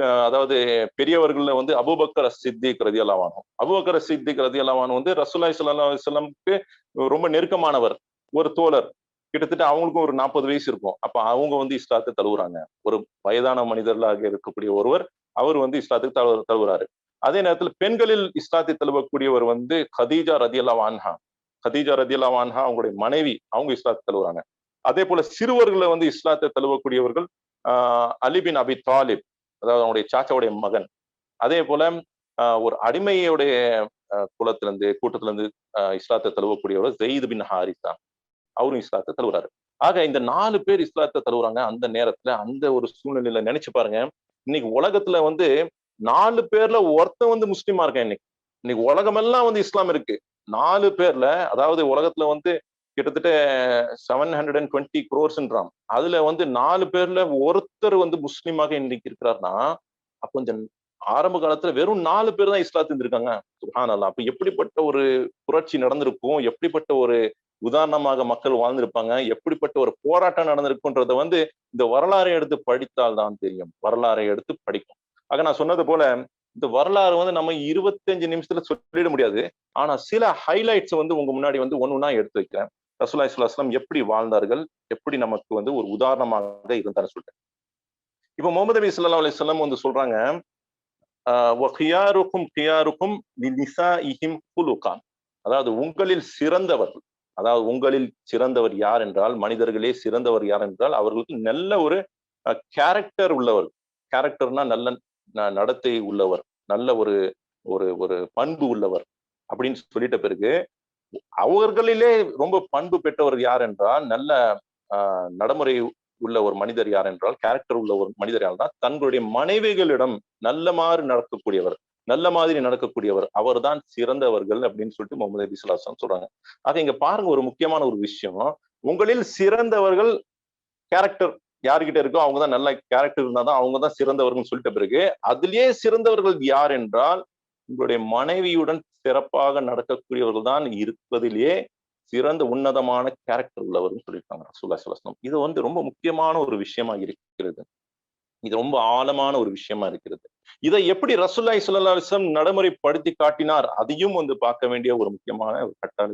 அதாவது பெரியவர்கள்ல வந்து அபுபக்கர் சித்திக் ரதி அல்லாவானும் அபுபக்கர் சித்திக் ரதி அல்லாவானும் வந்து ரசூல்லாய் சல்லா அலுவலம்க்கு ரொம்ப நெருக்கமானவர். ஒரு தோழர். கிட்டத்தட்ட அவங்களுக்கும் ஒரு நாற்பது வயசு இருக்கும். அப்ப அவங்க வந்து இஸ்லாத்தை தழுவுறாங்க. ஒரு வயதான மனிதர்களாக இருக்கக்கூடிய ஒருவர் அவர் வந்து இஸ்லாத்துக்கு தழு தழுவுறாரு. அதே நேரத்துல பெண்களில் இஸ்லாத்தை தழுவக்கூடியவர் வந்து கதீஜா ரதியல்லா வான்ஹா கதீஜா ரதியல்லா வான்ஹா அவங்களுடைய மனைவி அவங்க இஸ்லாத்தை தழுவுறாங்க. அதே போல சிறுவர்களை வந்து இஸ்லாத்தை தழுவக்கூடியவர்கள் ஆஹ் அலிபின் அபி தாலிப் அதாவது அவனுடைய சாச்சாவுடைய மகன். அதே போல ஒரு அடிமையுடைய குலத்துல இருந்து கூட்டத்துல இருந்து இஸ்லாத்தை தழுவக்கூடியவர் ஜெயித் பின் ஹாரிசா அவரும் இஸ்லாத்தை தழுவுறாரு. ஆக இந்த நாலு பேர் இஸ்லாத்தை தழுவுறாங்க அந்த நேரத்துல அந்த ஒரு சூழ்நிலையில நினைச்சு பாருங்க. இன்னைக்கு உலகத்துல வந்து நாலு பேர்ல ஒருத்தன் வந்து முஸ்லீமா இருக்கேன் இன்னைக்கு. இன்னைக்கு உலகமெல்லாம் வந்து இஸ்லாம் இருக்கு. நாலு பேர்ல அதாவது உலகத்துல வந்து கிட்டத்தட்ட செவன் ஹண்ட்ரட் அண்ட் டுவெண்ட்டி குரோர்ஸ்ன்றான் அதுல வந்து நாலு பேர்ல ஒருத்தர் வந்து முஸ்லீமாக இன்னைக்கு இருக்கிறாருன்னா அப்போ இந்த ஆரம்ப காலத்துல வெறும் நாலு பேர் தான் இஸ்லாத்து இருந்திருக்காங்க. சுஹானல்லா அப்ப எப்படிப்பட்ட ஒரு புரட்சி நடந்திருக்கும்? எப்படிப்பட்ட ஒரு உதாரணமாக மக்கள் வாழ்ந்திருப்பாங்க? எப்படிப்பட்ட ஒரு போராட்டம் நடந்திருக்குன்றத வந்து இந்த வரலாறை எடுத்து படித்தால் தான் தெரியும். வரலாறை எடுத்து படிக்கும். ஆக நான் சொன்னது போல இந்த வரலாறு வந்து நம்ம இருபத்தஞ்சு நிமிஷத்துல சொல்லிட முடியாது. ஆனா சில ஹைலைட்ஸ் வந்து உங்க முன்னாடி வந்து ஒன்னு ஒன்னா எடுத்து வைக்கிறேன். ரசூலாய் சுல்லாஸ்லாம் எப்படி வாழ்ந்தார்கள்? எப்படி நமக்கு வந்து ஒரு உதாரணமாக இருந்தார் சொல்றேன் இப்ப முகமது நபி சொல்லா அலிஸ்லாம் வந்து சொல்றாங்க அதாவது உங்களில் சிறந்தவர்கள் அதாவது உங்களில் சிறந்தவர் யார் என்றால் மனிதர்களே சிறந்தவர் யார் என்றால் அவர்களுக்கு நல்ல ஒரு கேரக்டர் உள்ளவர். கேரக்டர்னா நல்ல நடத்தை உள்ளவர். நல்ல ஒரு ஒரு ஒரு பண்பு உள்ளவர். அப்படின்னு சொல்லிட்ட பிறகு அவர்களிலே ரொம்ப பண்பு பெற்றவர் யார் என்றால் நல்ல நடைமுறை உள்ள ஒரு மனிதர் யார் என்றால் கேரக்டர் உள்ள ஒரு மனிதர் யார் தான் தங்களுடைய மனைவிகளிடம் நல்ல மாதிரி நடக்கக்கூடியவர் நல்ல மாதிரி நடக்கக்கூடியவர் அவர் தான் சிறந்தவர்கள் அப்படின்னு சொல்லிட்டு முகமது நபி சுல்லாஸ்லாம் சொல்றாங்க. ஆக இங்க பாருங்க ஒரு முக்கியமான ஒரு விஷயம். உங்களில் சிறந்தவர்கள் கேரக்டர் யாருக்கிட்ட இருக்கோ அவங்க தான் நல்ல கேரக்டர் இருந்தாதான் அவங்க தான் சிறந்தவர்கள் சொல்லிட்ட பிறகு அதுலயே சிறந்தவர்கள் யார் என்றால் உங்களுடைய மனைவியுடன் சிறப்பாக நடக்கக்கூடியவர்கள் தான் இருப்பதிலேயே சிறந்த உன்னதமான கேரக்டர் உள்ளவர்னு சொல்லியிருக்காங்க ரசூல்லா சுல்லாஸ்லாம் இது வந்து ரொம்ப முக்கியமான ஒரு விஷயமா இருக்கிறது. இது ரொம்ப ஆழமான ஒரு விஷயமா இருக்கிறது. இதை எப்படி ரசூல்லாய் சுல்லாஸ்லம் நடைமுறைப்படுத்தி காட்டினார்? அதையும் வந்து பார்க்க வேண்டிய ஒரு முக்கியமான ஒரு கட்டாய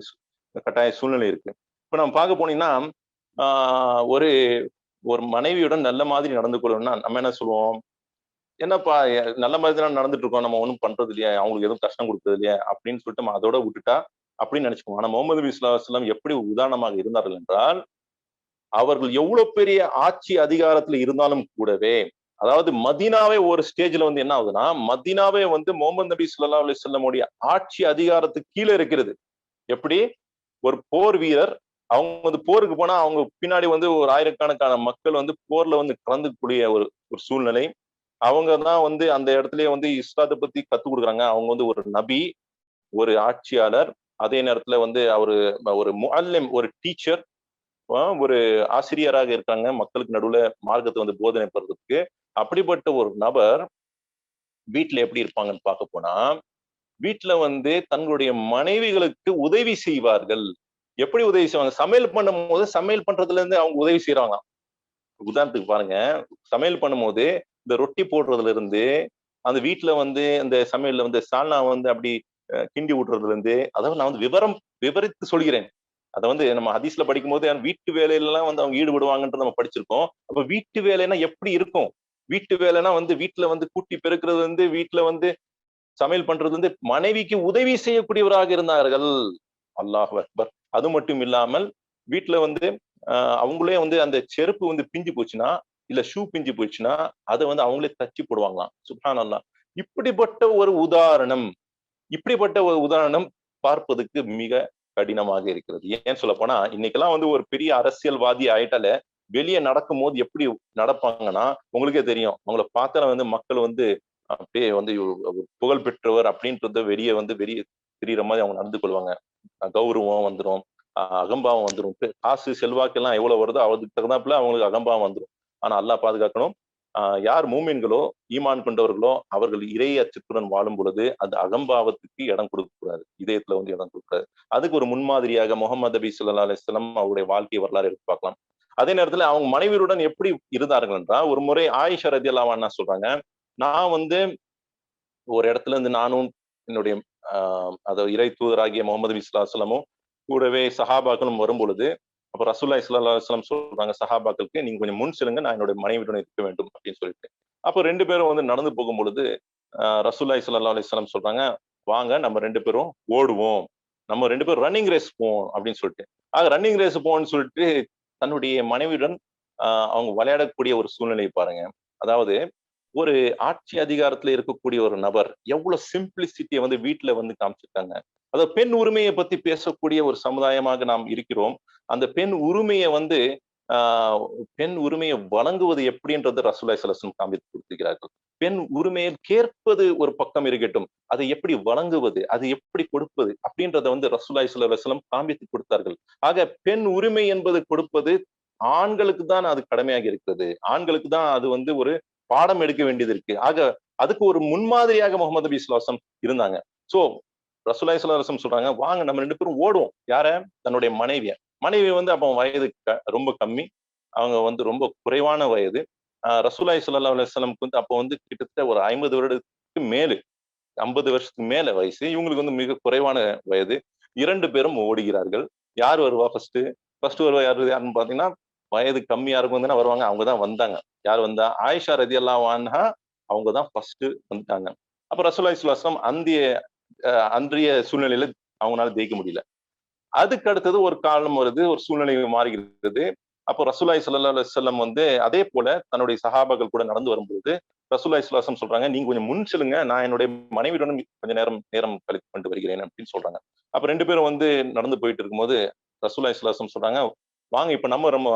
கட்டாய சூழ்நிலை இருக்கு. இப்ப நம்ம பார்க்க போனீங்கன்னா ஆஹ் ஒரு ஒரு மனைவியுடன் நல்ல மாதிரி நடந்து கொள்ளணும்னா நம்ம என்ன சொல்லுவோம்? என்னப்பா நல்ல மாதிரி தான் நடந்துட்டு இருக்கோம் நம்ம ஒன்றும் பண்றது இல்லையா அவங்களுக்கு எதுவும் கஷ்டம் கொடுத்தது இல்லையா அப்படின்னு சொல்லிட்டு நம்ம அதோட விட்டுட்டா அப்படின்னு நினைச்சுக்கோங்க ஆனா முகமது நபி எப்படி உதாரணமாக இருந்தார்கள் என்றால் அவர்கள் எவ்வளவு பெரிய ஆட்சி அதிகாரத்துல இருந்தாலும் கூடவே அதாவது மதீனாவே ஒரு ஸ்டேஜ்ல வந்து என்ன ஆகுதுன்னா மதீனாவே வந்து முகமது நபி சொல்லா அலி சொல்லமுடைய ஆட்சி அதிகாரத்துக்கு கீழே இருக்கிறது. எப்படி? ஒரு போர் வீரர் அவங்க வந்து போருக்கு போனா அவங்க பின்னாடி வந்து ஒரு ஆயிரக்கணக்கான மக்கள் வந்து போர்ல வந்து கலந்துக்கூடிய ஒரு ஒரு சூழ்நிலை. அவங்க தான் வந்து அந்த இடத்துலயே வந்து இஸ்லாத்தை பத்தி கத்து கொடுக்குறாங்க. அவங்க வந்து ஒரு நபி ஒரு ஆட்சியாளர். அதே நேரத்துல வந்து அவரு ஒரு முல்லிம் ஒரு டீச்சர் ஒரு ஆசிரியராக இருக்காங்க. மக்களுக்கு நடுவுல மார்க்கத்தை வந்து போதனை பெறதுக்கு அப்படிப்பட்ட ஒரு நபர் வீட்டுல எப்படி இருப்பாங்கன்னு பார்க்க போனா வீட்டுல வந்து தங்களுடைய மனைவிகளுக்கு உதவி செய்வார்கள். எப்படி உதவி செய்வாங்க? சமையல் பண்ணும் போது சமையல் பண்றதுல இருந்து அவங்க உதவி செய்யறாங்களாம் உதாரணத்துக்கு பாருங்க. சமையல் பண்ணும்போது இந்த ரொட்டி போடுறதுல இருந்து அந்த வீட்டுல வந்து அந்த சமையல்ல வந்து சால்னா வந்து அப்படி கிண்டி விட்டுறதுல இருந்து அதாவது நான் வந்து விவரம் விவரித்து சொல்கிறேன். அதை வந்து நம்ம ஹதீஸ்ல படிக்கும் போது வீட்டு வேலையிலலாம் வந்து அவங்க ஈடுபடுவாங்கன்றது நம்ம படிச்சிருக்கோம். அப்ப வீட்டு வேலைன்னா எப்படி இருக்கும்? வீட்டு வேலைன்னா வந்து வீட்டுல வந்து கூட்டி பெருக்கிறது வந்து வீட்டுல வந்து சமையல் பண்றது வந்து மனைவிக்கு உதவி செய்யக்கூடியவராக இருந்தார்கள். அல்லாஹ் அக்பர். அது மட்டும் இல்லாமல் வீட்டுல வந்து அவங்களே வந்து அந்த செருப்பு வந்து பிஞ்சு போச்சுன்னா இல்ல ஷூ பிஞ்சு போயிடுச்சுன்னா அதை வந்து அவங்களே தச்சு போடுவாங்களாம். சுப்ஹான் அல்லா இப்படிப்பட்ட ஒரு உதாரணம் இப்படிப்பட்ட ஒரு உதாரணம் பார்ப்பதுக்கு மிக கடினமாக இருக்கிறது. ஏன் சொல்ல போனா இன்னைக்கெல்லாம் வந்து ஒரு பெரிய அரசியல்வாதி ஆயிட்டால வெளியே நடக்கும் போது எப்படி நடப்பாங்கன்னா உங்களுக்கே தெரியும். அவங்கள பார்த்தால வந்து மக்கள் வந்து அப்படியே வந்து புகழ் பெற்றவர் அப்படின்றத வெளியே வந்து வெளியே தெரியுற மாதிரி அவங்க நடந்து கொள்வாங்க. கௌரவம் வந்துடும் அகம்பாவம் வந்துடும் காசு செல்வாக்கெல்லாம் எவ்வளவு வருதோ அதுக்கு தகுந்தாப்புல அவங்களுக்கு அகம்பாவம் வந்துடும் ஆனா அல்லா பாதுகாக்கணும். ஆஹ் யார் மூமின்களோ ஈமான் கொண்டவர்களோ அவர்கள் இறை அச்சத்துடன் வாழும் பொழுது அது அகம்பாவத்துக்கு இடம் கொடுக்க கூடாது. இதயத்துல வந்து இடம் கொடுக்காது அதுக்கு ஒரு முன்மாதிரியாக முகமது நபி சொல்லா அலிஸ்லாம் அவருடைய வாழ்க்கை வரலாறு எடுத்து பார்க்கலாம். அதே நேரத்துல அவங்க மனைவியுடன் எப்படி இருந்தார்கள் என்றால் ஒரு முறை ஆயிஷா ரதி அல்லாவான் சொல்றாங்க நான் வந்து ஒரு இடத்துல இருந்து நானும் என்னுடைய ஆஹ் அதாவது இறை தூதராகிய முகமது விஸ்லாசலமும் கூடவே சஹாபாக்களும் வரும் பொழுது அப்ப ரசூல்லா இஸ்லா சொல்றாங்க சஹாபாக்களுக்கு நீங்க கொஞ்சம் முன் செல்லுங்க நான் என்னுடைய மனைவியுடன் இருக்க வேண்டும் அப்படின்னு சொல்லிட்டு. அப்போ ரெண்டு பேரும் வந்து நடந்து போகும் பொழுது ஆஹ் ரசூல்லா இஸ்லா அலிஸ்லாம் சொல்றாங்க வாங்க நம்ம ரெண்டு பேரும் ஓடுவோம். நம்ம ரெண்டு பேரும் ரன்னிங் ரேஸ் போவோம் அப்படின்னு சொல்லிட்டு. ஆக ரன்னிங் ரேஸ் போவோம்னு சொல்லிட்டு தன்னுடைய மனைவியுடன் ஆஹ் அவங்க விளையாடக்கூடிய ஒரு சூழ்நிலையை பாருங்க. அதாவது ஒரு ஆட்சி அதிகாரத்துல இருக்கக்கூடிய ஒரு நபர் எவ்வளவு சிம்பிளிசிட்டியை வந்து வீட்டுல வந்து காமிச்சிருக்காங்க. அதாவது பெண் உரிமையை பத்தி பேசக்கூடிய ஒரு சமுதாயமாக நாம் இருக்கிறோம். அந்த பெண் உரிமையை வந்து ஆஹ் பெண் உரிமையை வழங்குவது எப்படின்றது ரசூல்லா சலசன் காமித்து கொடுத்திருக்கிறார்கள். பெண் உரிமையை கேட்பது ஒரு பக்கம் இருக்கட்டும் அதை எப்படி வழங்குவது அது எப்படி கொடுப்பது அப்படின்றத வந்து ரசூல்லா சலம் காமித்து கொடுத்தார்கள். ஆக பெண் உரிமை என்பது கொடுப்பது ஆண்களுக்கு தான் அது கடமையாக இருக்கிறது. ஆண்களுக்கு தான் அது வந்து ஒரு பாடம் எடுக்க வேண்டியது இருக்கு. ஆக அதுக்கு ஒரு முன்மாதிரியாக முகமது நபி இஸ்லாசம் இருந்தாங்க. சோ ரசுலாய் இஸ்லாசம் சொல்றாங்க வாங்க நம்ம ரெண்டு பேரும் ஓடுவோம். யார? தன்னுடைய மனைவிய. மனைவி வந்து அப்போ வயது ரொம்ப கம்மி. அவங்க வந்து ரொம்ப குறைவான வயது. ரசூலாய் சுல்லா அலுவலம்க்கு வந்து அப்போ வந்து கிட்டத்தட்ட ஒரு ஐம்பது வருடத்துக்கு மேலு ஐம்பது வருஷத்துக்கு மேல வயசு. இவங்களுக்கு வந்து மிக குறைவான வயது. இரண்டு பேரும் ஓடுகிறார்கள். யார் வருவா ஃபர்ஸ்ட் ஃபர்ஸ்ட் வருவா யாரு? யாருன்னு பாத்தீங்கன்னா வயது கம்மியா இருக்கும் வந்து வருவாங்க. அவங்க தான் வந்தாங்க. யார் வந்தா? ஆயிஷா ரதி அல்லா வான்ஹா அவங்க தான் ஃபர்ஸ்ட் வந்துட்டாங்க. அப்ப ரசூலாய் சுல்லாஸ்லாம் அந்திய அன்றைய சூழ்நிலையில அவங்களால ஜெயிக்க முடியல. அதுக்கு அடுத்தது ஒரு காலம் வருது ஒரு சூழ்நிலை மாறுகிறது. அப்போ ரசூலாய் சல்லா அலுவலம் வந்து அதே போல தன்னுடைய சகாபாக்கள் கூட நடந்து வரும்பொழுது ரசூலாய் சுல்லாசம் சொல்றாங்க நீங்க கொஞ்சம் முன் செல்லுங்க நான் என்னுடைய மனைவியுடன் கொஞ்சம் நேரம் நேரம் கழித்து கொண்டு வருகிறேன் அப்படின்னு சொல்றாங்க. அப்ப ரெண்டு பேரும் வந்து நடந்து போயிட்டு இருக்கும்போது ரசூலாய் சுல்லாசம் சொல்றாங்க வாங்க இப்ப நம்ம நம்ம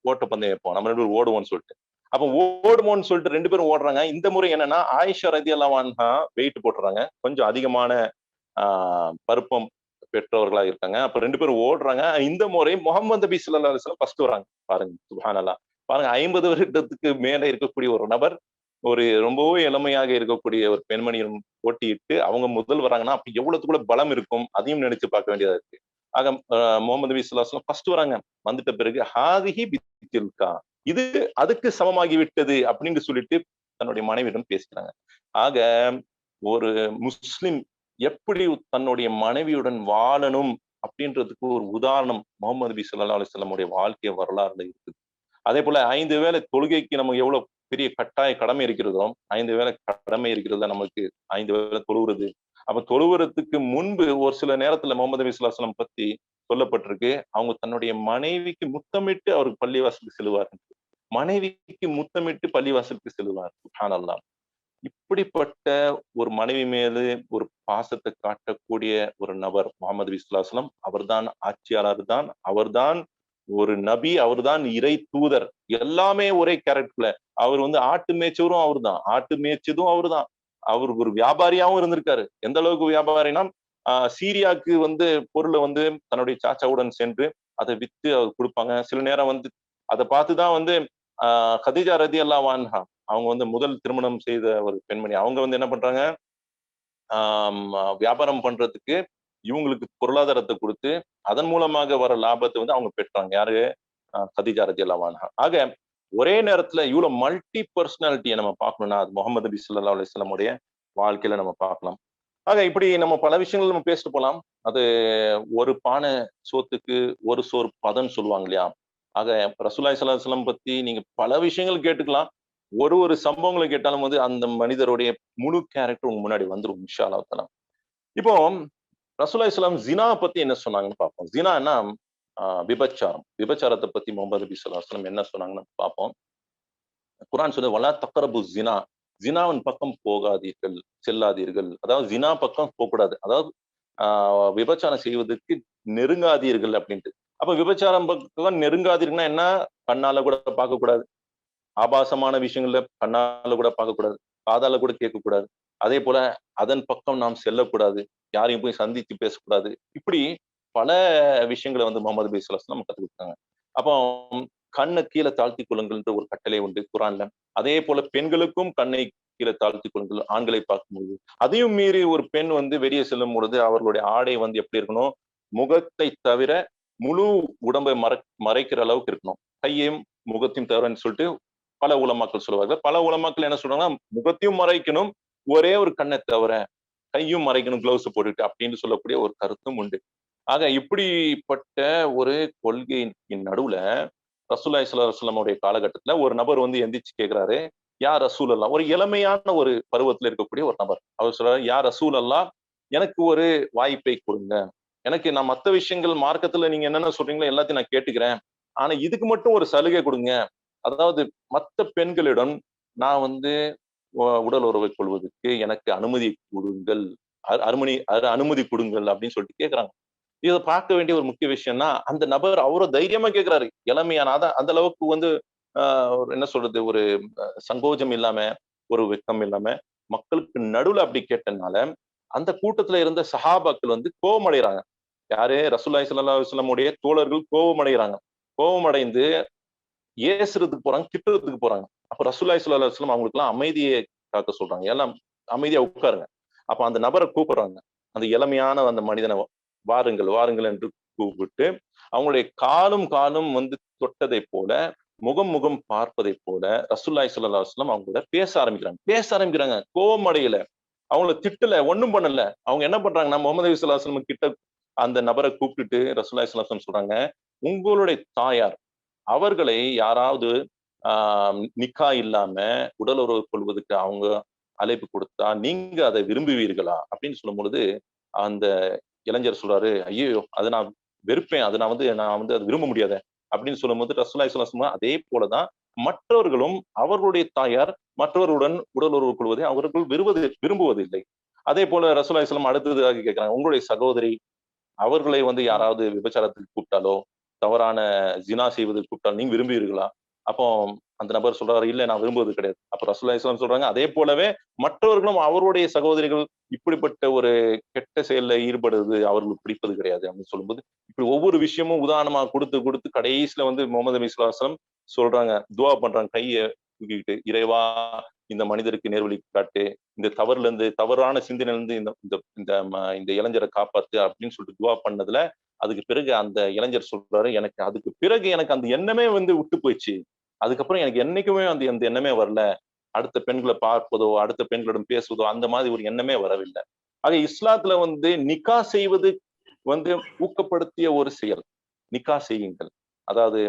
ஓட்ட பந்தயம் வைப்போம் நம்ம ரெண்டு பேரும் ஓடுவோம்னு சொல்லிட்டு. அப்ப ஓடுமோன்னு சொல்லிட்டு ரெண்டு பேரும் ஓடுறாங்க. இந்த முறை என்னன்னா ஆயிஷா ரதி அல்லாவான்ஹா வெயிட் போட்டுறாங்க. கொஞ்சம் அதிகமான ஆஹ் பருப்பம் பெற்றவர்களாக இருக்காங்க. அப்ப ரெண்டு பேரும் ஓடுறாங்க. இந்த முறை முகமது நபி சொல்லா அலிஸ்லாம் ஃபர்ஸ்ட் வராங்க. பாருங்க சுபானல்லா பாருங்க ஐம்பது வருடத்துக்கு மேல இருக்கக்கூடிய ஒரு நபர் ஒரு ரொம்பவே இளமையாக இருக்கக்கூடிய ஒரு பெண்மணியும் போட்டியிட்டு அவங்க முதல் வராங்கன்னா அப்ப எவ்வளவுக்குள்ள பலம் இருக்கும்? அதையும் நினைச்சு பார்க்க வேண்டியதா இருக்கு. ஆக முகமது நபி சொல்லாஸ்லாம் ஃபர்ஸ்ட் வராங்க. வந்துட்ட பிறகு ஹாதிஹி பித்தில்கா இது அதுக்கு சமமாகி விட்டது அப்படின்னு சொல்லிட்டு தன்னுடைய மனைவியிடம் பேசுகிறாங்க. ஆக ஒரு முஸ்லிம் எப்படி தன்னுடைய மனைவியுடன் வாழணும் அப்படின்றதுக்கு ஒரு உதாரணம் முகமது நபி சொல்லா அலிஸ்லமுடைய வாழ்க்கை வரலாறுல இருக்குது. அதே போல ஐந்து வேலை தொழுகைக்கு நமக்கு எவ்வளவு பெரிய கட்டாய கடமை இருக்கிறதோ ஐந்து வேலை கடமை இருக்கிறதா நமக்கு ஐந்து வேலை தொழுகிறது அப்ப தொழுவுறதுக்கு முன்பு ஒரு சில நேரத்துல முகமது நபி சொல்லாஸ்லம் பத்தி சொல்லப்பட்டிருக்கு. அவங்க தன்னுடைய மனைவிக்கு முத்தமிட்டு அவருக்கு பள்ளிவாசலுக்கு செல்வார் மனைவிக்கு முத்தமிட்டு பள்ளிவாசலுக்கு செல்வார் சுஹானல்லாம் இப்படிப்பட்ட ஒரு மனைவி மேலு ஒரு பாசத்தை காட்டக்கூடிய ஒரு நபர் முகமது விஸ்லாஸ்லம் அவர்தான் ஆட்சியாளர் தான் அவர்தான் ஒரு நபி அவர்தான் இறை தூதர். எல்லாமே ஒரே கேரக்டர்ல. அவர் வந்து ஆட்டு மேய்ச்சவரும் அவர் தான் ஆட்டு மேய்ச்சதும் அவர் தான் அவர் ஒரு வியாபாரியாவும் இருந்திருக்காரு. எந்த அளவுக்கு வியாபாரினா ஆஹ் சீரியாவுக்கு வந்து பொருளை வந்து தன்னுடைய சாச்சாவுடன் சென்று அதை வித்து அவர் கொடுப்பாங்க. சில நேரம் வந்து அதை பார்த்துதான் வந்து ஆஹ் கதிஜா ரதி அல்லா வான்ஹா அவங்க வந்து முதல் திருமணம் செய்த ஒரு பெண்மணி. அவங்க வந்து என்ன பண்றாங்க? ஆஹ் வியாபாரம் பண்றதுக்கு இவங்களுக்கு பொருளாதாரத்தை கொடுத்து அதன் மூலமாக வர லாபத்தை வந்து அவங்க பெற்றாங்க. யாரு? கதிஜா ரதி அல்லா வான்ஹா ஆக ஒரே நேரத்துல இவ்வளவு மல்டி பர்சனாலிட்டியை நம்ம பார்க்கணும்னா அது முகமது நபி சொல்லா அலிஸ்லாமுடைய வாழ்க்கையில நம்ம பார்க்கலாம். ஆக இப்படி நம்ம பல விஷயங்கள் நம்ம பேசிட்டு போலாம். அது ஒரு பானை சோத்துக்கு ஒரு சோறு பதம் சொல்லுவாங்க இல்லையா? ஆக ரசூலாய் சலாஹலம் பத்தி நீங்க பல விஷயங்கள் கேட்டுக்கலாம். ஒரு ஒரு சம்பவங்களை கேட்டாலும் வந்து அந்த மனிதருடைய முழு கேரக்டர் உங்க முன்னாடி வந்துடும் இன்ஷா அல்லாத்தலாம் இப்போ ரசூலாய் இஸ்லாம் ஜினா பத்தி என்ன சொன்னாங்கன்னு பார்ப்போம். ஜினான்னா ஆஹ் விபச்சாரம். விபச்சாரத்தை பத்தி முகமது நபி சொல்லாஸ்லம் என்ன சொன்னாங்கன்னு பார்ப்போம். குரான் சொல்ல வலா தக்கரபு ஜினா. ஜினாவின் பக்கம் போகாதீர்கள் செல்லாதீர்கள். அதாவது ஜினா பக்கம் போகக்கூடாது. அதாவது ஆஹ் விபச்சாரம் செய்வதற்கு நெருங்காதீர்கள் அப்படின்ட்டு. அப்ப விபச்சாரம் பக்கம் நெருங்காதீர்கள்னா என்ன? கண்ணால கூட பார்க்கக்கூடாது. ஆபாசமான விஷயங்கள்ல கண்ணால கூட பார்க்கக்கூடாது. காதால கூட கேட்கக்கூடாது. அதே போல அதன் பக்கம் நாம் செல்லக்கூடாது. யாரையும் போய் சந்திச்சு பேசக்கூடாது. இப்படி பல விஷயங்களை வந்து முகமது பி நம்ம கற்றுக் கொடுத்தாங்க. அப்போ கண்ணை கீழே தாழ்த்தி கொள்ளுங்கள்ன்ற ஒரு கட்டளை உண்டு குரான்ல அதே போல பெண்களுக்கும் கண்ணை கீழே தாழ்த்தி கொள்ளுங்கள் ஆண்களை பார்க்கும்போது அதையும் மீறி ஒரு பெண் வந்து வெளியே செல்லும் பொழுது அவர்களுடைய ஆடை வந்து எப்படி இருக்கணும்? முகத்தை தவிர முழு உடம்பை மற மறைக்கிற அளவுக்கு இருக்கணும். கையையும் முகத்தையும் தவிரன்னு சொல்லிட்டு பல உலமாக்கள் சொல்லுவார்கள். பல உலமாக்கள் என்ன சொல்றாங்கன்னா முகத்தையும் மறைக்கணும் ஒரே ஒரு கண்ணை தவிர கையும் மறைக்கணும் கிளவுஸ் போட்டுக்கிட்டு அப்படின்னு சொல்லக்கூடிய ஒரு கருத்தும் உண்டு. ஆக இப்படிப்பட்ட ஒரு கொள்கையின் நடுவுல ரசூல்லாய் சொல்லமுடைய காலகட்டத்துல ஒரு நபர் வந்து எந்திரிச்சு கேட்கிறாரு யார் ரசூல் அல்லா ஒரு இளமையான ஒரு பருவத்துல இருக்கக்கூடிய ஒரு நபர். அவர் சொல்றாரு யார் ரசூல் அல்லா எனக்கு ஒரு வாய்ப்பை கொடுங்க. எனக்கு நான் மத்த விஷயங்கள் மார்க்கத்துல நீங்க என்னென்ன சொல்றீங்களோ எல்லாத்தையும் நான் கேட்டுக்கிறேன். ஆனா இதுக்கு மட்டும் ஒரு சலுகை கொடுங்க. அதாவது மத்த பெண்களிடம் நான் வந்து உடல் உறவை கொள்வதற்கு எனக்கு அனுமதி கொடுங்கள். அனுமதி அனுமதி கொடுங்கள் அப்படின்னு சொல்லிட்டு கேட்கிறாங்க இதை பார்க்க வேண்டிய ஒரு முக்கிய விஷயம்னா அந்த நபர் அவரோ தைரியமா கேட்கிறாரு இளமையான அதான் அந்த அளவுக்கு வந்து ஆஹ் என்ன சொல்றது ஒரு சங்கோஜம் இல்லாம ஒரு வெக்கம் இல்லாம மக்களுக்கு நடுவுல அப்படி கேட்டனால அந்த கூட்டத்துல இருந்த சஹாபாக்கள் வந்து கோபமடைகிறாங்க யாரு? ரசூல்லாய் சல்லா வல்லமுடைய தோழர்கள் கோபமடைகிறாங்க. கோபமடைந்து ஏசுறதுக்கு போறாங்க திட்டுறதுக்கு போறாங்க. அப்ப ரசூல்லாய் சல்லா வல்லம் அவங்களுக்கு எல்லாம் அமைதியை காக்க சொல்றாங்க. எல்லாம் அமைதியா உட்காருங்க. அப்ப அந்த நபரை கூப்பிடுறாங்க. அந்த இளமையான அந்த மனிதனை வாருங்கள் வாருங்கள் என்று கூப்பிட்டு அவங்களுடைய காலும் காலும் வந்து தொட்டதை போல முகம் முகம் பார்ப்பதை போல ரசூல்லாய் சல்லா வஸ்லாம் அவங்க கூட பேச ஆரம்பிக்கிறாங்க. பேச ஆரம்பிக்கிறாங்க. கோபம் அடையல. அவங்கள திட்டல ஒன்றும் பண்ணல. அவங்க என்ன பண்றாங்கன்னா முகமது அலி சொல்லா கிட்ட அந்த நபரை கூப்பிட்டுட்டு ரசூல்லாய் சொல்லாஸ்லம் சொல்றாங்க உங்களுடைய தாயார் அவர்களை யாராவது ஆஹ் நிக்கா இல்லாம உடல் உறவு கொள்வதற்கு அவங்க அழைப்பு கொடுத்தா நீங்க அதை விரும்புவீர்களா? அப்படின்னு சொல்லும் பொழுது அந்த இளைஞர் சொல்றாரு ஐயோ அதை நான் வெறுப்பேன் அதை நான் வந்து நான் வந்து அதை விரும்ப முடியாத அப்படின்னு சொல்லும்போது ரசூலாய் சொல்ல அதே போலதான் மற்றவர்களும் அவர்களுடைய தாயார் மற்றவர்களுடன் உடல் உறவு கொள்வதை அவர்கள் விரும்புவது விரும்புவதில்லை. அதே போல ரசூலாய் சொல்லம் அடுத்ததாக கேட்கிறாங்க உங்களுடைய சகோதரி அவர்களை வந்து யாராவது விபச்சாரத்துக்கு கூப்பிட்டாலோ தவறான ஜினா செய்வதற்கு கூப்பிட்டாலும் நீங்க விரும்புவீர்களா? அப்போ அந்த நபர் சொல்றாரு இல்ல நான் விரும்புவது கிடையாது. அப்ப ரசூல்லா இஸ்லாம் சொல்றாங்க அதே போலவே மற்றவர்களும் அவருடைய சகோதரிகள் இப்படிப்பட்ட ஒரு கெட்ட செயல்ல ஈடுபடுறது அவர்களுக்கு பிடிப்பது கிடையாது. அப்படின்னு சொல்லும்போது இப்படி ஒவ்வொரு விஷயமும் உதாரணமா கொடுத்து கொடுத்து கடைசியில வந்து முகமது அலி இஸ்லாம் சொல்றாங்க துவா பண்றாங்க கையை தூக்கிக்கிட்டு இறைவா இந்த மனிதருக்கு நேர்வழி காட்டு. இந்த தவறுல இருந்து தவறான சிந்தனையில இருந்து இந்த இந்த இந்த இளைஞரை காப்பாத்து அப்படின்னு சொல்லிட்டு துவா பண்ணதுல அதுக்கு பிறகு அந்த இளைஞர் சொல்றாரு எனக்கு அதுக்கு பிறகு எனக்கு அந்த எண்ணமே வந்து விட்டு போயிடுச்சு. அதுக்கப்புறம் எனக்கு என்னைக்குமே அந்த அந்த எண்ணமே வரல. அடுத்த பெண்களை பார்ப்பதோ அடுத்த பெண்களிடம் பேசுவதோ அந்த மாதிரி ஒரு எண்ணமே வரவில்லை. ஆக இஸ்லாத்துல வந்து நிக்கா செய்வது வந்து ஊக்கப்படுத்திய ஒரு செயல். நிக்கா செய்யுங்கள். அதாவது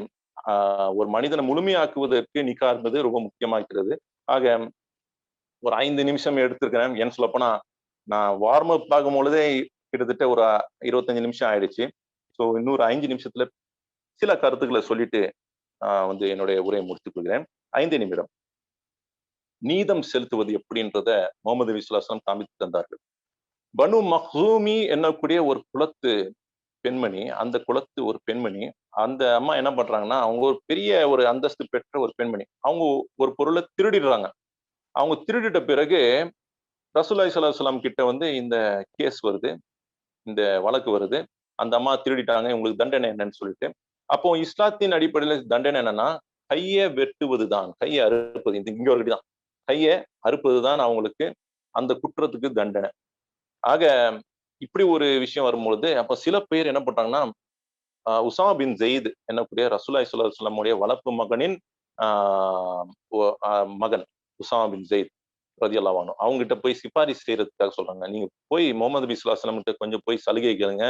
ஒரு மனிதனை முழுமையாக்குவதற்கு நிக்கா என்பது ரொம்ப முக்கியமாக்கிறது ஆக ஒரு ஐந்து நிமிஷம் எடுத்திருக்கிறேன். ஏன்னு சொல்லப்போனா நான் வார்ம் அப் ஆகும் பொழுதே கிட்டத்தட்ட ஒரு இருபத்தஞ்சு நிமிஷம் ஆயிடுச்சு. ஸோ இன்னொரு அஞ்சு நிமிஷத்துல சில கருத்துக்களை சொல்லிட்டு நான் வந்து என்னுடைய உரையை முடித்துக் கொள்கிறேன். ஐந்து நிமிடம். நீதம் செலுத்துவது எப்படின்றத முகமது விஸ்வாசம் காமித்து தந்தார்கள். பனு மஹூமி என்னக்கூடிய ஒரு குலத்து பெண்மணி அந்த குலத்து ஒரு பெண்மணி அந்த அம்மா என்ன பண்றாங்கன்னா அவங்க ஒரு பெரிய ஒரு அந்தஸ்து பெற்ற ஒரு பெண்மணி. அவங்க ஒரு பொருளை திருடிடுறாங்க. அவங்க திருடிட்ட பிறகு ரசூலாய் சலாஹலாம் கிட்ட வந்து இந்த கேஸ் வருது. இந்த வழக்கு வருது. அந்த அம்மா திருடிட்டாங்க உங்களுக்கு தண்டனை என்னன்னு சொல்லிட்டு. அப்போ இஸ்லாத்தின் அடிப்படையில தண்டனை என்னன்னா கையை வெட்டுவது தான் கையை அறுப்பது. இந்த இங்க ஒரு தான் கையை அறுப்பது தான் அவங்களுக்கு அந்த குற்றத்துக்கு தண்டனை. ஆக இப்படி ஒரு விஷயம் வரும்பொழுது அப்ப சில பேர் என்ன பண்றாங்கன்னா உசாமா பின் ஜெயித் என்னக்கூடிய ரசுல்லாய் சுல்லா சொல்லமுடைய வளர்ப்பு மகனின் மகன் உசாமா பின் ஜெயித் ரதி அல்லாவானோ அவங்ககிட்ட போய் சிபாரிசு செய்யறதுக்காக சொல்றாங்க. நீங்க போய் முகமது பி சுல்லாஸ்லம் கொஞ்சம் போய் சலுகை கேளுங்க.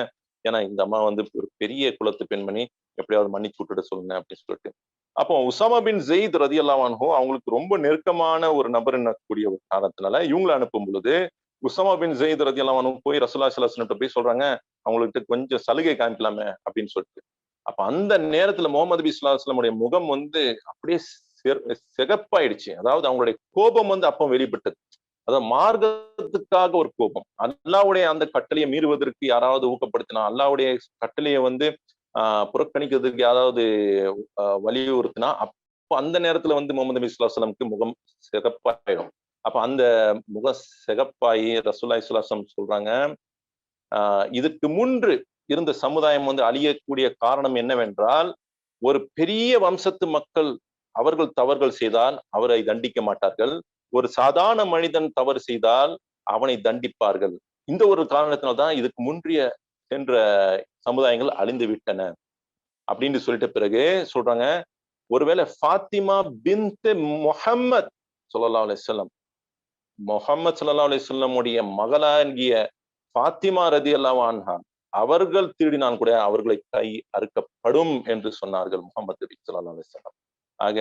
ஏன்னா இந்த அம்மா வந்து ஒரு பெரிய குலத்து பெண்மணி. எப்படியாவது மன்னிச்சு விட்டுட சொல்லுங்க அப்படின்னு சொல்லிட்டு. அப்போ உசாமா பின் ஜெயித் ரதி அல்லாவான்ஹோ அவங்களுக்கு ரொம்ப நெருக்கமான ஒரு நபர் என்னக்கூடிய ஒரு காரணத்தினால இவங்களை அனுப்பும் பொழுது உசமா பின் ஜெயித் ரதி அல்லாவானும் போய் ரசுல்லா சலாசன்ட்ட போய் சொல்றாங்க அவங்கள்ட்ட கொஞ்சம் சலுகை காமிக்கலாமே அப்படின்னு சொல்லிட்டு. அப்ப அந்த நேரத்துல முகமது பி சுல்லாஸ்லமுடைய முகம் வந்து அப்படியே சிகப்பாயிடுச்சு. அதாவது அவங்களுடைய கோபம் வந்து அப்போ வெளிப்பட்டது. அதாவது மார்க்கத்துக்காக ஒரு கோபம். அல்லாவுடைய அந்த கட்டளையை மீறுவதற்கு யாராவது ஊக்கப்படுத்தினா அல்லாவுடைய கட்டளையை வந்து ஆஹ் புறக்கணிக்கிறதுக்கு யாராவது வலியுறுத்தினா அப்போ அந்த நேரத்துல வந்து முகமது நபி சுல்லாஸ்லமுக்கு முகம் சிகப்பாயிடும். அப்ப அந்த முக சிகப்பாயி ரசூல்லாய் சுலாசம் சொல்றாங்க ஆஹ் இதுக்கு முன்று இருந்த சமுதாயம் வந்து அழியக்கூடிய காரணம் என்னவென்றால் ஒரு பெரிய வம்சத்து மக்கள் அவர்கள் தவறுகள் செய்தால் அவரை தண்டிக்க மாட்டார்கள். ஒரு சாதாரண மனிதன் தவறு செய்தால் அவனை தண்டிப்பார்கள். இந்த ஒரு காரணத்தினால்தான் இதுக்கு முன்றிய சென்ற சமுதாயங்கள் அழிந்து விட்டன அப்படின்னு சொல்லிட்ட பிறகு சொல்றாங்க ஒருவேளை ஃபாத்திமா பின் முஹம்மத் சொல்லலாம் அலிஸ்லாம் முகமது சல்லா அலிசல்லமுடைய அலைஹி மகளாகிய ஃபாத்திமா ரதி அன்ஹா அவர்கள் திருடினால் கூட அவர்களை கை அறுக்கப்படும் என்று சொன்னார்கள் முகமது நபி ஸல்லல்லாஹு அலிசல்லாம் ஆக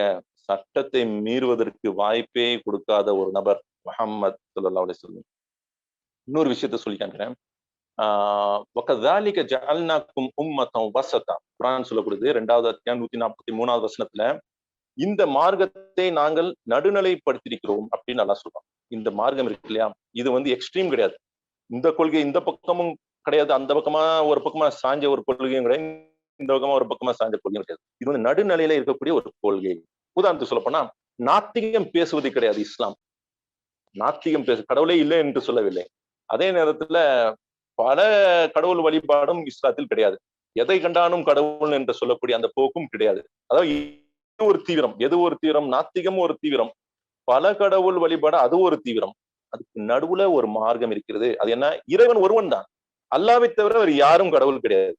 சட்டத்தை மீறுவதற்கு வாய்ப்பே கொடுக்காத ஒரு நபர் முகமது ஸல்லல்லாஹு அலிசல்லம் இன்னொரு விஷயத்த சொல்லி ஆஹ் உம்மத்தம் வசதா சொல்லக்கூடியது ரெண்டாவது அத்தியாயம் நூத்தி நாற்பத்தி மூணாவது வசனத்துல இந்த மார்க்கத்தை நாங்கள் நடுநிலைப்படுத்தியிருக்கிறோம் அப்படின்னு நல்லா சொல்றோம் இந்த மார்க்கம் இருக்கு இல்லையா? இது வந்து எக்ஸ்ட்ரீம் கிடையாது. இந்த கொள்கை இந்த பக்கமும் கிடையாது. அந்த பக்கமா ஒரு பக்கமா சாஞ்ச ஒரு கொள்கையும் கிடையாது. இந்த பக்கமா ஒரு பக்கமா சாஞ்ச கொள்கையும் கிடையாது. இது வந்து நடுநிலையில இருக்கக்கூடிய ஒரு கொள்கை. உதாரணத்துக்கு சொல்லப்போனா நாத்திகம் பேசுவது கிடையாது இஸ்லாம். நாத்திகம் பேசு கடவுளே இல்லை என்று சொல்லவில்லை. அதே நேரத்துல பல கடவுள் வழிபாடும் இஸ்லாத்தில் கிடையாது. எதை கண்டானும் கடவுள் என்று சொல்லக்கூடிய அந்த போக்கும் கிடையாது. அதாவது ஒரு தீவிரம் எது ஒரு தீவிரம்? நாத்திகம் ஒரு தீவிரம். பல கடவுள் வழிபாடு அது ஒரு தீவிரம். அதுக்கு நடுவுல ஒரு மார்க்கம் இருக்கிறது. அது என்ன? இறைவன் ஒருவன் தான். அல்லாவை தவிர வேறு யாரும் கடவுள் கிடையாது.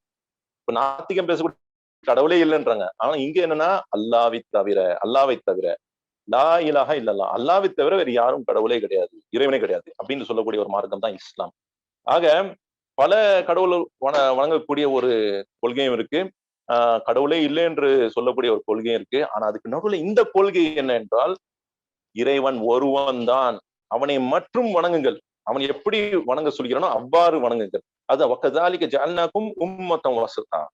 இப்ப நாத்திகம் பேசக்கூடிய கடவுளே இல்லைன்றாங்க. ஆனா இங்க என்னன்னா அல்லாவை தவிர அல்லாவை தவிர லா இலாஹா இல்லல்லா அல்லாவை தவிர வேறு யாரும் கடவுளே கிடையாது. இறைவனே கிடையாது. அப்படின்னு சொல்லக்கூடிய ஒரு மார்க்கம் தான் இஸ்லாம். ஆக பல கடவுள் வண வணங்கக்கூடிய ஒரு கொள்கையும் இருக்கு. ஆஹ் கடவுளே இல்லை என்று சொல்லக்கூடிய ஒரு கொள்கையும் இருக்கு. ஆனா அதுக்கு நடுவுல இந்த கொள்கை என்ன என்றால் இறைவன் ஒருவன் தான் அவனை மற்றும் வணங்குங்கள். அவன் எப்படி வணங்க சொல்கிறானோ அவ்வாறு வணங்குங்கள். அது வக்கதாலிக்க ஜால்னாக்கும் உம்மத்தம் வசத்தான்